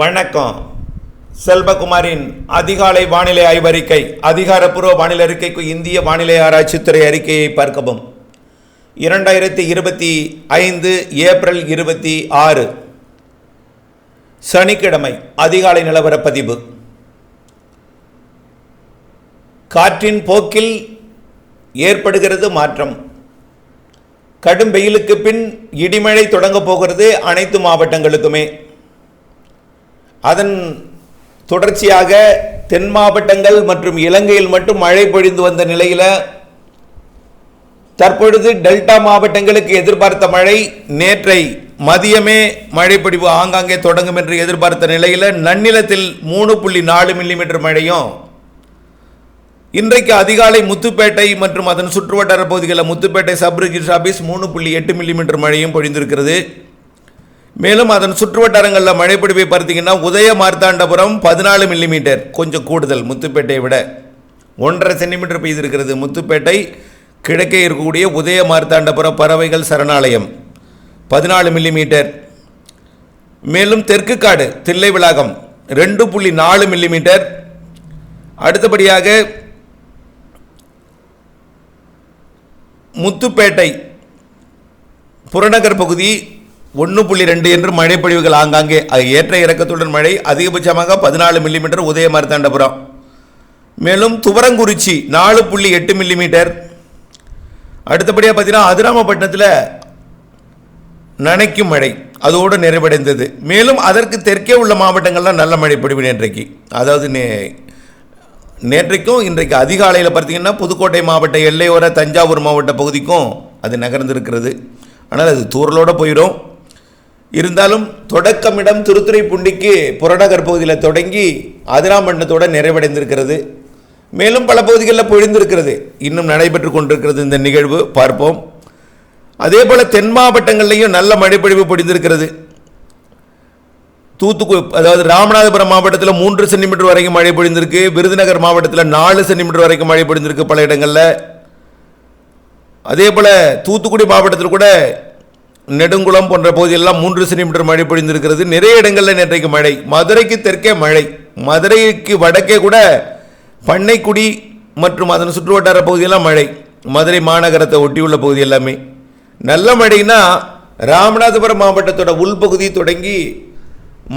வணக்கம். செல்வகுமாரின் அதிகாலை வானிலை ஆய்வறிக்கை அதிகாரப்பூர்வ வானிலை அறிக்கைக்கு இந்திய வானிலை ஆராய்ச்சித்துறை அறிக்கையை பார்க்கவும். இரண்டாயிரத்தி இருபத்தி ஐந்து ஏப்ரல் இருபத்தி ஆறு. சனிக்கிழமை அதிகாலை நிலவரப்பதிவு காற்றின் போக்கில் ஏற்படுகிறது மாற்றம். கடும் வெயிலுக்கு பின் இடிமழை தொடங்கப் போகிறது அனைத்து மாவட்டங்களுக்குமே. அதன் தொடர்ச்சியாக தென் மாவட்டங்கள் மற்றும் இலங்கையில் மட்டும் மழை பொழிந்து வந்த நிலையில் தற்பொழுது டெல்டா மாவட்டங்களுக்கு எதிர்பார்த்த மழை நேற்றை மதியமே மழைப்பொழிவு ஆங்காங்கே தொடங்கும் என்று எதிர்பார்த்த நிலையில் நன்னிலத்தில் மூணு புள்ளி நாலு மில்லிமீட்டர் மழையும் இன்றைக்கு அதிகாலை முத்துப்பேட்டை மற்றும் அதன் சுற்றுவட்டார பகுதிகளில் முத்துப்பேட்டை சப் ரிஜிஸ்டர் ஆஃபீஸ் மூணு புள்ளி எட்டு மில்லிமீட்டர் மழையும் பொழிந்திருக்கிறது. மேலும் அதன் சுற்றுவட்டாரங்களில் மழைப்பிடிப்பை பார்த்தீங்கன்னா உதய மார்த்தாண்டபுரம் பதினாலு மில்லிமீட்டர் கொஞ்சம் கூடுதல் முத்துப்பேட்டையை விட ஒன்றரை சென்டிமீட்டர் பெய்திருக்கிறது. முத்துப்பேட்டை கிழக்கே இருக்கக்கூடிய உதய மார்த்தாண்டபுரம் பறவைகள் சரணாலயம் பதினாலு மில்லிமீட்டர் மேலும் தெற்கு காடு தில்லை விளாகம் ரெண்டு புள்ளி நாலு மில்லிமீட்டர் அடுத்தபடியாக முத்துப்பேட்டை புறநகர் பகுதி ஒன்று புள்ளி ரெண்டு என்று மழைப்பொழிவுகள் ஆங்காங்கே. அது ஏற்ற இறக்கத்துடன் மழை அதிகபட்சமாக பதினாலு மில்லிமீட்டர் உதயமார்த்தாண்டபுரம். மேலும் துவரங்குறிச்சி நாலு புள்ளி எட்டு மில்லிமீட்டர். அடுத்தபடியாக பார்த்தீங்கன்னா அதிராமப்பட்டினத்தில் நனைக்கும் மழை அதோடு நிறைவடைந்தது. மேலும் அதற்கு தெற்கே உள்ள மாவட்டங்கள்லாம் நல்ல மழை பொழிவு நேற்றைக்கு. அதாவது நே நேற்றைக்கும் இன்றைக்கு அதிகாலையில் பார்த்தீங்கன்னா புதுக்கோட்டை மாவட்ட எல்லையோர தஞ்சாவூர் மாவட்ட பகுதிக்கும் அது நகர்ந்திருக்கிறது. ஆனால் அது தூரலோடு போயிடும். இருந்தாலும் தொடக்கமிடம் திருத்துறைப்பூண்டிக்கு புறநகர் பகுதியில் தொடங்கி அதிராமண்டலத்தோடு நிறைவடைந்திருக்கிறது. மேலும் பல பகுதிகளில் பொழிந்திருக்கிறது. இன்னும் நடைபெற்று கொண்டிருக்கிறது இந்த நிகழ்வு. பார்ப்போம். அதே போல் தென் மாவட்டங்கள்லையும் நல்ல மழைப்பொழிவு பொழிந்திருக்கிறது. தூத்துக்குடி அதாவது ராமநாதபுரம் மாவட்டத்தில் மூன்று சென்டிமீட்டர் வரைக்கும் மழை பொழிந்திருக்கு. விருதுநகர் மாவட்டத்தில் நாலு சென்டிமீட்டர் வரைக்கும் மழை பொழிந்திருக்கு பல இடங்களில். அதே போல் தூத்துக்குடி மாவட்டத்தில் கூட நெடுங்குளம் போன்ற பகுதியெல்லாம் மூன்று சென்டிமீட்டர் மழை பொழிந்திருக்கிறது. நிறைய இடங்களில் நேற்றைக்கு மழை. மதுரைக்கு தெற்கே மழை. மதுரைக்கு வடக்கே கூட பண்ணைக்குடி மற்றும் அதன் சுற்றுவட்டார பகுதியெல்லாம் மழை. மதுரை மாநகரத்தை ஒட்டியுள்ள பகுதி எல்லாமே. நல்ல மழைனா ராமநாதபுரம் மாவட்டத்தோட உள்பகுதி தொடங்கி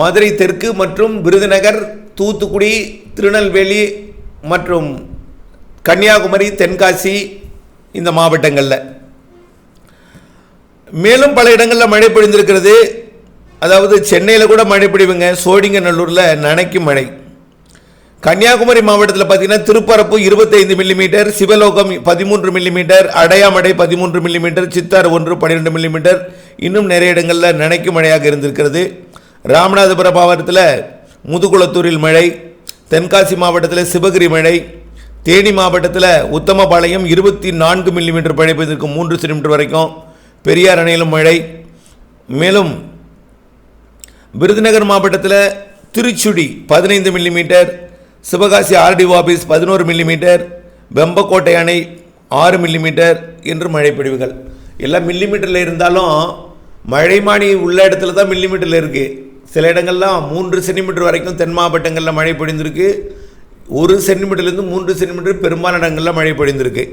மதுரை தெற்கு மற்றும் விருதுநகர் தூத்துக்குடி திருநெல்வேலி மற்றும் கன்னியாகுமரி தென்காசி இந்த மாவட்டங்களில். மேலும் பல இடங்களில் மழை பொழிந்திருக்கிறது. அதாவது சென்னையில் கூட மழை பொழிவுங்க. சோடிங்கநல்லூரில் நனைக்கும் மழை. கன்னியாகுமரி மாவட்டத்தில் பார்த்தீங்கன்னா திருப்பரப்பு இருபத்தைந்து மில்லிமீட்டர் சிவலோகம் பதிமூன்று மில்லிமீட்டர் அடையாமடை பதிமூன்று மில்லிமீட்டர் சித்தார் ஒன்று பன்னிரெண்டு மில்லிமீட்டர். இன்னும் நிறைய இடங்களில் நனைக்கும் மழையாக இருந்திருக்கிறது. ராமநாதபுரம் மாவட்டத்தில் முதுகுளத்தூரில் மழை தென்காசி மாவட்டத்தில் சிவகிரி மழை தேனி மாவட்டத்தில் உத்தமபாளையம் இருபத்தி நான்கு மில்லிமீட்டர் மழை பெய்திருக்கும் மூன்று சென்டிமீட்டர் வரைக்கும். பெரியார் அணையிலும் மழை. மேலும் விருதுநகர் மாவட்டத்தில் திருச்சுடி பதினைந்து மில்லிமீட்டர் சிவகாசி ஆர்டிஓ ஆஃபீஸ் பதினோரு மில்லிமீட்டர் வெம்பக்கோட்டை அணை ஆறு மில்லிமீட்டர் என்று மழை எல்லாம் மில்லிமீட்டரில் இருந்தாலும் மழைமானி உள்ள இடத்துல தான் மில்லிமீட்டரில் இருக்குது சில இடங்கள்லாம் மூன்று சென்டிமீட்டர் வரைக்கும் தென் மாவட்டங்களில் மழை பொழிந்திருக்கு. ஒரு சென்டிமீட்டர்லேருந்து மூன்று சென்டிமீட்டர் பெரும்பாலான இடங்களில் மழை பொழிந்திருக்கு.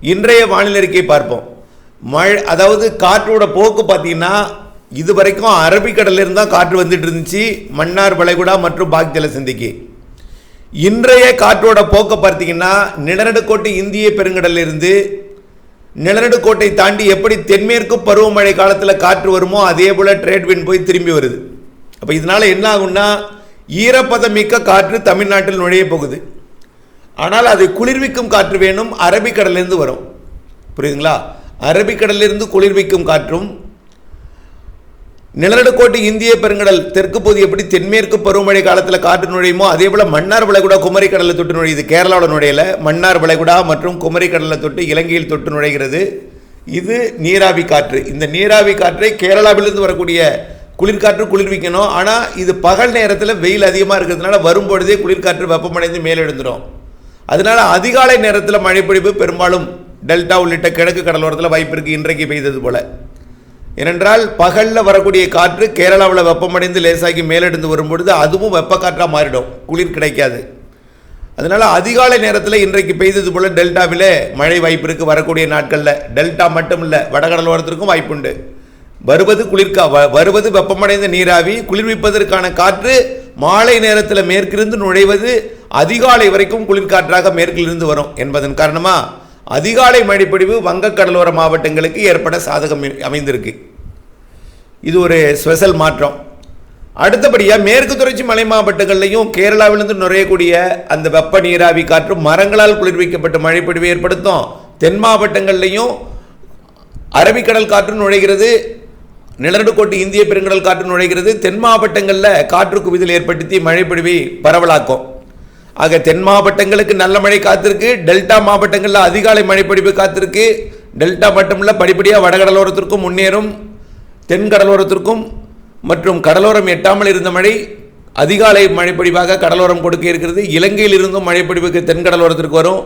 இன்றைய வானிலை அறிக்கையை பார்ப்போம். மழை அதாவது காற்றோட போக்கு பார்த்தீங்கன்னா இது வரைக்கும் அரபிக்கடலிருந்து தான் காற்று வந்துட்டு இருந்துச்சு. மன்னார் வளைகுடா மற்றும் பாக்தல சந்திக்கு. இன்றைய காற்றோட போக்கை பார்த்தீங்கன்னா நிலநடுக்கோட்டை இந்திய பெருங்கடலிருந்து நிலநடுக்கோட்டை தாண்டி எப்படி தென்மேற்கு பருவமழை காலத்தில் காற்று வருமோ அதே போல் ட்ரேட் வின் போய் திரும்பி வருது. அப்போ இதனால் என்ன ஆகும்னா ஈரப்பதம் மிக்க காற்று தமிழ்நாட்டில் நுழைய போகுது. ஆனால் அது குளிர்விக்கும் காற்று வேணும் அரபிக்கடலேருந்து வரும். புரியுதுங்களா? அரபிக்கடலிருந்து குளிர்விக்கும் காற்றும் நிலநடுக்கோட்டு இந்திய பெருங்கடல் தெற்கு பகுதி எப்படி தென்மேற்கு பருவமழை காலத்தில் காற்று நுழையுமோ அதே போல் மன்னார் வளைகுடா குமரி கடலில் தொட்டு நுழையுது. கேரளாவோட நுழையல. மன்னார் வளைகுடா மற்றும் குமரி கடலில் தொட்டு இலங்கையில் தொட்டு நுழைகிறது. இது நீராவி காற்று. இந்த நீராவி காற்றை கேரளாவிலிருந்து வரக்கூடிய குளிர்காற்று குளிர்விக்கணும். ஆனால் இது பகல் நேரத்தில் வெயில் அதிகமாக இருக்கிறதுனால வரும்பொழுதே குளிர்காற்று வெப்பமடைந்து மேலெழுந்துடும் அதனால அதிகாலை நேரத்தில் மழைப்பொழிவு பெரும்பாலும் டெல்டா உள்ளிட்ட கிழக்கு கடலோரத்தில் வாய்ப்பு இருக்குது இன்றைக்கு பெய்தது போல. ஏனென்றால் பகலில் வரக்கூடிய காற்று கேரளாவில் வெப்பமடைந்து லேசாகி மேலெடுந்து வரும்பொழுது அதுவும் வெப்பக்காற்றாக மாறிடும். குளிர் கிடைக்காது. அதனால் அதிகாலை நேரத்தில் இன்றைக்கு பெய்தது போல் டெல்டாவில் மழை வாய்ப்பு இருக்குது வரக்கூடிய நாட்களில். டெல்டா மட்டும் இல்லை வடகடலோரத்திற்கும் வாய்ப்புண்டு. வருவது குளிர்கா வ- வருவது வெப்பமடைந்த நீராவி குளிர்விப்பதற்கான காற்று மாலை நேரத்தில் மேற்கிருந்து நுழைவது அதிகாலை வரைக்கும் குளிர்காற்றாக மேற்கிலிருந்து வரும் என்பதன் காரணமாக அதிகாலை மழைப்பொழிவு வங்கக்கடலோர மாவட்டங்களுக்கு ஏற்பட சாதகம் அமைந்திருக்கு. இது ஒரு ஸ்பெஷல் மாற்றம். அடுத்தபடியாக மேற்கு தொடர்ச்சி மலை மாவட்டங்கள்லையும் கேரளாவிலிருந்து நுழையக்கூடிய அந்த வெப்ப நீராவி காற்று மரங்களால் குளிர்விக்கப்பட்ட மழைப்பொழிவை ஏற்படுத்தும். தென் மாவட்டங்கள்லையும் அரபிக்கடல் காற்று நுழைகிறது. நிலநடுக்கோட்டு இந்திய பெருங்கடல் காற்று நுழைகிறது. தென் மாவட்டங்களில் காற்று குவிதல் ஏற்படுத்தி மழைப்பொழிவை பரவலாக்கும். ஆக தென் மாவட்டங்களுக்கு நல்ல மழை காத்திருக்கு. டெல்டா மாவட்டங்களில் அதிகாலை மழைப்பொழிவு காத்திருக்கு. டெல்டா மட்டுமில்ல படிப்படியாக வடகடலோரத்திற்கும் முன்னேறும். தென் கடலோரத்திற்கும் மற்றும் கடலோரம் எட்டாமல் இருந்த மழை அதிகாலை மழைப்பொழிவாக கடலோரம் கொடுக்க இருக்கிறது. இலங்கையில் இருந்தும் மழைப்பொழிவுக்கு தென் கடலோரத்திற்கு வரும்.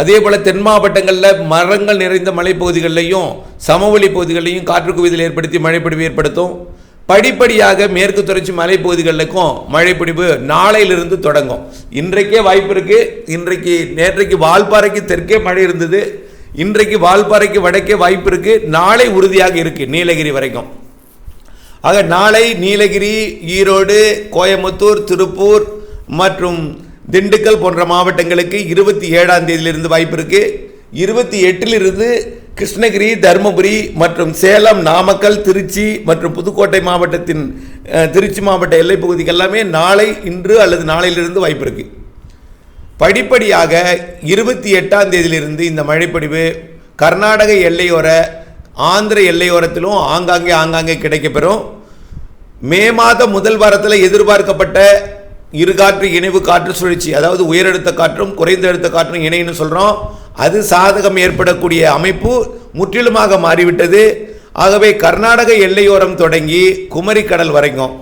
அதே போல் தென் மாவட்டங்களில் மரங்கள் நிறைந்த மலைப்பகுதிகளிலையும் சமவெளி பகுதிகளிலையும் காற்று குவிதல் ஏற்படுத்தி மழைப்பொழிவு ஏற்படுத்தும். படிப்படியாக மேற்கு தொடர்ச்சி மலைப்பகுதிகளுக்கும் மழைப்பொழிவு நாளையிலிருந்து தொடங்கும். இன்றைக்கே வாய்ப்பு இருக்கு. இன்றைக்கு நேற்றைக்கு வால்பாறைக்கு தெற்கே மழை இருந்தது. இன்றைக்கு வால்பாறைக்கு வடக்கே வாய்ப்பு இருக்கு. நாளை உறுதியாக இருக்கு நீலகிரி வரைக்கும். ஆக நாளை நீலகிரி ஈரோடு கோயம்புத்தூர் திருப்பூர் மற்றும் திண்டுக்கல் போன்ற மாவட்டங்களுக்கு இருபத்தி ஏழாம் தேதியிலிருந்து வாய்ப்பு இருக்கு. இருபத்தி எட்டிலிருந்து கிருஷ்ணகிரி தருமபுரி மற்றும் சேலம் நாமக்கல் திருச்சி மற்றும் புதுக்கோட்டை மாவட்டத்தின் திருச்சி மாவட்ட எல்லைப் பகுதிக்கு எல்லாமே நாளை இன்று அல்லது நாளையிலிருந்து வாய்ப்பு இருக்கு. படிப்படியாக இருபத்தி எட்டாம் தேதியிலிருந்து இந்த மழைப்பொழிவு கர்நாடக எல்லையோர ஆந்திர எல்லையோரத்திலும் ஆங்காங்கே ஆங்காங்கே கிடைக்கப்பெறும். மே மாதம் முதல் வாரத்தில் எதிர்பார்க்கப்பட்ட இருகாற்று இணைவு காற்று சுழற்சி அதாவது உயரழுத்த காற்றும் குறைந்த அழுத்த காற்றும் இணைன்னு சொல்கிறோம் அது சாதகம் ஏற்படக்கூடிய அமைப்பு முற்றிலுமாக மாறிவிட்டது. ஆகவே கர்நாடக எல்லையோரம் தொடங்கி குமரி கடல் வரைக்கும்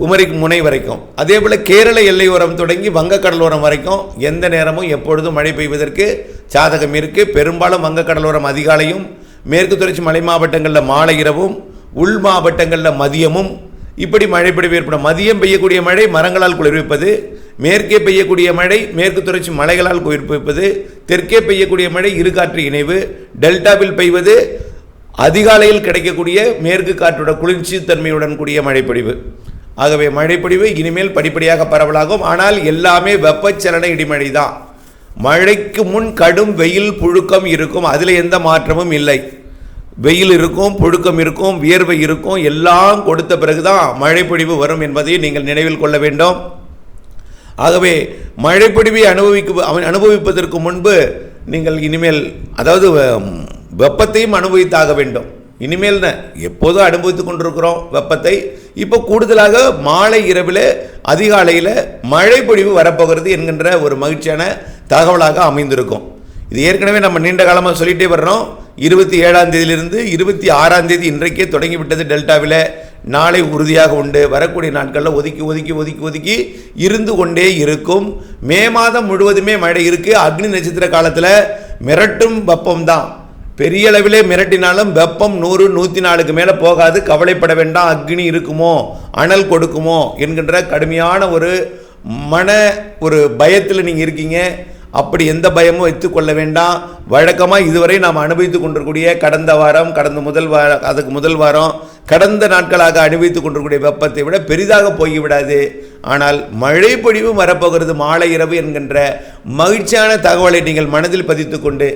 குமரி முனை வரைக்கும் அதே போல் கேரள எல்லையோரம் தொடங்கி வங்கக்கடலோரம் வரைக்கும் எந்த நேரமும் எப்பொழுதும் மழை பெய்வதற்கு சாதகம் இருக்குது பெரும்பாலும் வங்கக்கடலோரம் அதிகாலையும் மேற்கு தொடர்ச்சி மலை மாவட்டங்களில் மாலை இரவும் உள் மாவட்டங்களில் மதியமும். இப்படி மழை பொழிவு ஏற்படும். மதியம் பெய்யக்கூடிய மழை மரங்களால் குளிர்விப்பது. மேற்கே பெய்யக்கூடிய மழை மேற்கு தொடர்ச்சி மலைகளால் குளிர்விப்பது தெற்கே பெய்யக்கூடிய மழை இருகாற்று இணைவு டெல்டாவில் பெய்வது அதிகாலையில் கிடைக்கக்கூடிய மேற்கு காற்றோட குளிர்ச்சி தன்மையுடன் கூடிய மழைப்பொழிவு. ஆகவே மழைப்பொழிவு இனிமேல் படிப்படியாக பரவலாகும். ஆனால் எல்லாமே வெப்பச்சலன இடிமழை தான். மழைக்கு முன் கடும் வெயில் புழுக்கம் இருக்கும். அதில் எந்த மாற்றமும் இல்லை. வெயில் இருக்கும் புழுக்கம் இருக்கும் வியர்வை இருக்கும். எல்லாம் கொடுத்த பிறகுதான் மழைப்பொழிவு வரும் என்பதை நீங்கள் நினைவில் கொள்ள வேண்டும். ஆகவே மழைப்பொழிவை அனுபவிக்க அவன் அனுபவிப்பதற்கு முன்பு நீங்கள் இனிமேல் அதாவது வெப்பத்தையும் அனுபவித்தாக வேண்டும். இனிமேல் தான் எப்போதும் அனுபவித்துக் கொண்டிருக்கிறோம் வெப்பத்தை. இப்போ கூடுதலாக மாலை இரவில் அதிகாலையில் மழைப்பொழிவு வரப்போகிறது என்கின்ற ஒரு மகிழ்ச்சியான தகவலாக அமைந்திருக்கும். இது ஏற்கனவே நம்ம நீண்ட காலமாக சொல்லிகிட்டே வர்றோம். இருபத்தி ஏழாம் தேதியிலிருந்து இருபத்தி ஆறாம் தேதி இன்றைக்கே தொடங்கிவிட்டது டெல்டாவில். நாளை உறுதியாக உண்டு. வரக்கூடிய நாட்களில் ஒதுக்கி ஒதுக்கி ஒதுக்கி ஒதுக்கி இருந்து கொண்டே இருக்கும். மே மாதம் முழுவதுமே மழை இருக்குது அக்னி நட்சத்திர காலத்தில் மிரட்டும் வெப்பம் தான் பெரிய அளவிலே மிரட்டினாலும் வெப்பம் நூறு நூற்றி நாலுக்கு மேலே போகாது. கவலைப்பட வேண்டாம். அக்னி இருக்குமோ அனல் கொடுக்குமோ என்கின்ற கடுமையான ஒரு மன ஒரு பயத்தில் நீங்கள் இருக்கீங்க. அப்படி எந்த பயமும் வைத்துக்கொள்ள வேண்டாம். வழக்கமாக இதுவரை நாம் அனுபவித்து கொண்டிருக்கூடிய கடந்த வாரம் கடந்த முதல் வாரம் அதுக்கு முதல் வாரம் கடந்த நாட்களாக அனுபவித்துக் கொண்டிருக்கூடிய வெப்பத்தை விட பெரிதாக போய்விடாது. ஆனால் மழை பொழிவு வரப்போகிறது மாலை இரவு என்கின்ற மகிழ்ச்சியான தகவலை நீங்கள் மனதில் பதித்துக்கொண்டு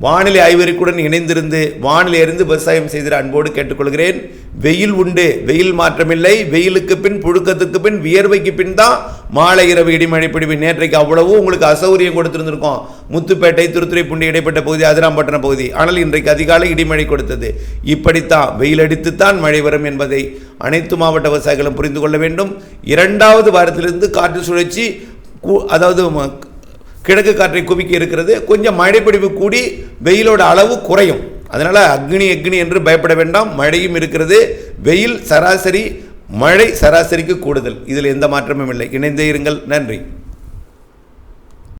வானிலை ஆய்வறிக்குடன் இணைந்திருந்து வானிலை அறிந்து விவசாயம் செய்திட அன்போடு கேட்டுக்கொள்கிறேன். வெயில் உண்டு. வெயில் மாற்றமில்லை. வெயிலுக்கு பின் புழுக்கத்துக்கு பின் வியர்வைக்கு பின் தான் மாலை இரவு இடிமழை பிடிவு. நேற்றைக்கு அவ்வளவு உங்களுக்கு அசௌரியம் கொடுத்திருந்திருக்கோம். முத்துப்பேட்டை திருத்துறைப்பூண்டி இடைப்பட்ட பகுதி அதிராம்பட்டினம் பகுதி. ஆனால் இன்றைக்கு அதிகாலை இடிமழை கொடுத்தது. இப்படித்தான் வெயில் அடித்துத்தான் மழை வரும் என்பதை அனைத்து மாவட்ட விவசாயிகளும் புரிந்து கொள்ள வேண்டும். இரண்டாவது வாரத்திலிருந்து காற்று சுழற்சி கூ- அதாவது கிழக்கு காற்றை குவிக்க இருக்கிறது. கொஞ்சம் மழைப்பொழிவு கூடி வெயிலோட அளவு குறையும். அதனால் அக்னி அக்னி என்று பயப்பட வேண்டாம். மழையும் இருக்கிறது. வெயில் சராசரி மழை சராசரிக்கு கூடுதல். இதில் எந்த மாற்றமும் இல்லை. இணைந்தே இருங்கள். நன்றி.